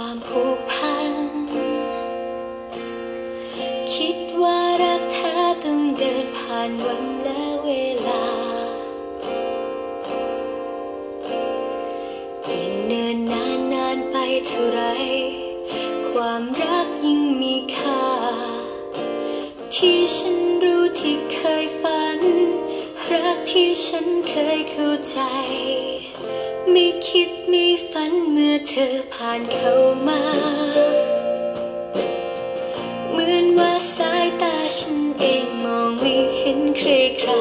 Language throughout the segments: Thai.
ความผูกพัน คิดว่ารักแท้ต้องเดินผ่านวันและเวลายิ่งเนินนานนานไปเท่าไร ความรักยิ่งมีค่า ที่ฉันรู้ที่เคยฝัน รักที่ฉันเคยเข้าใจ ไม่คิดไม่ฝันเมื่อเธอผ่านเข้ามา เหมือนว่าสายตาฉันเองมองไม่เห็นใครใคร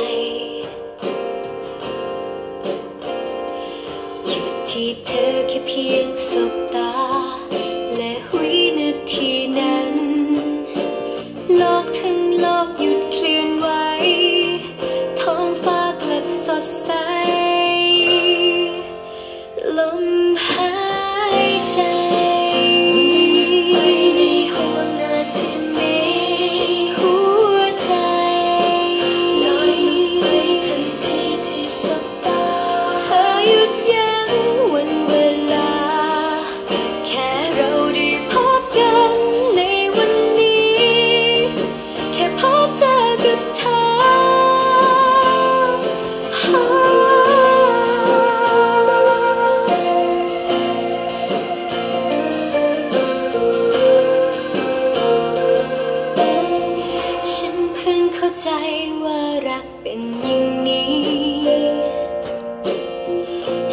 ว่ารักเป็นอย่างนี้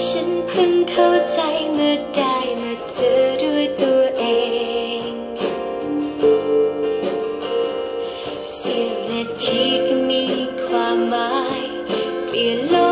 ฉันเพิ่งเข้าใจเมื่อได้มาเจอด้วยตัวเอง เสี้ยวนาทีก็มีความหมาย เปลี่ยนโลก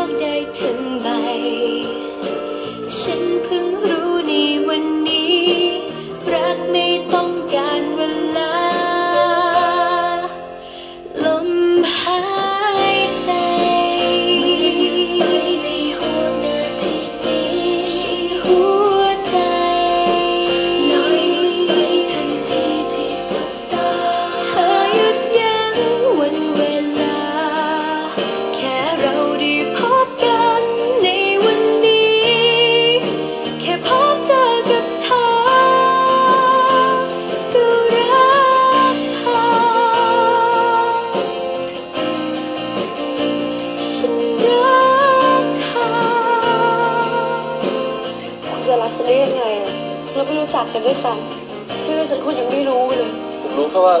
ฉันได้ยังไงอะเราไม่รู้จักกันด้วยซ้ำชื่อฉันคุณยังไม่รู้เลย ผมรู้แค่ว่า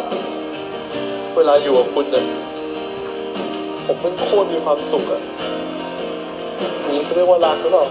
เวลาอยู่กับคุณเนี่ยผมมันโคตรมีความสุขอะนี่เขาเรียกว่ารักหรือเปล่า